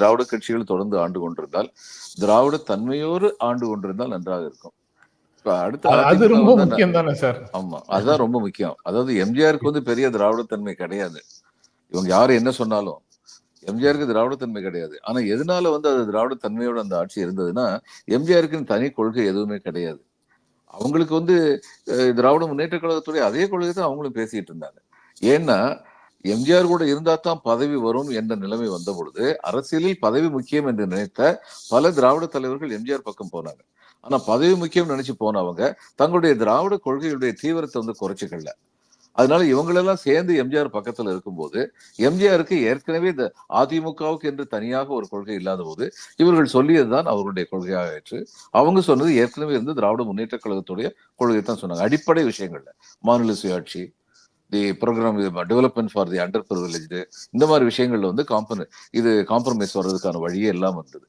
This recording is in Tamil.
திராவிட கட்சிகள் தொடர்ந்து ஆண்டு கொண்டிருந்தால் திராவிட தன்மையோடு ஆண்டு கொண்டிருந்தால் நன்றாக இருக்கும். அது ரொம்ப முக்கியம் தானே சார்? ஆமா அதுதான் ரொம்ப முக்கியம். அதாவது எம்ஜிஆருக்கு வந்து பெரிய திராவிட தன்மை கிடையாது. இவங்க யாரு என்ன சொன்னாலும் எம்ஜிஆருக்கு திராவிட தன்மை கிடையாது. ஆனா எதனால வந்து அது திராவிட தன்மையோட அந்த ஆட்சி இருந்ததுன்னா எம்ஜிஆருக்கு தனி கொள்கை எதுவுமே கிடையாது. அவங்களுக்கு வந்து திராவிட முன்னேற்ற கழகத்துடைய அதே கொள்கை தான் அவங்களும் பேசிட்டு இருந்தாங்க. ஏன்னா எம்ஜிஆர் கூட இருந்தா தான் பதவி வரும் என்ற நிலைமை வந்த பொழுது அரசியலில் பதவி முக்கியம் என்று நினைத்த பல திராவிட தலைவர்கள் எம்ஜிஆர் பக்கம் போனாங்க. ஆனா பதவி முக்கியம் நினைச்சு போனவங்க தங்களுடைய திராவிட கொள்கையுடைய தீவிரத்தை வந்து குறைச்சிக்கல. அதனால இவங்களெல்லாம் சேர்ந்து எம்ஜிஆர் பக்கத்துல இருக்கும்போது எம்ஜிஆருக்கு ஏற்கனவே இந்த அதிமுகவுக்கு என்று தனியாக ஒரு கொள்கை இல்லாத போது இவர்கள் சொல்லியதுதான் அவர்களுடைய கொள்கையாக ஆயிற்று அவங்க சொன்னது ஏற்கனவே இருந்து திராவிட முன்னேற்ற கழகத்துடைய கொள்கை தான் சொன்னாங்க. அடிப்படை விஷயங்கள்ல மாநில சுயாட்சி the programme development for the underprivileged இந்த மாதிரி விஷயங்கள்ல வந்து காம்பன இது காம்ப்ரமைஸ் வர்றதுக்கான வழியே எல்லாம் வந்தது.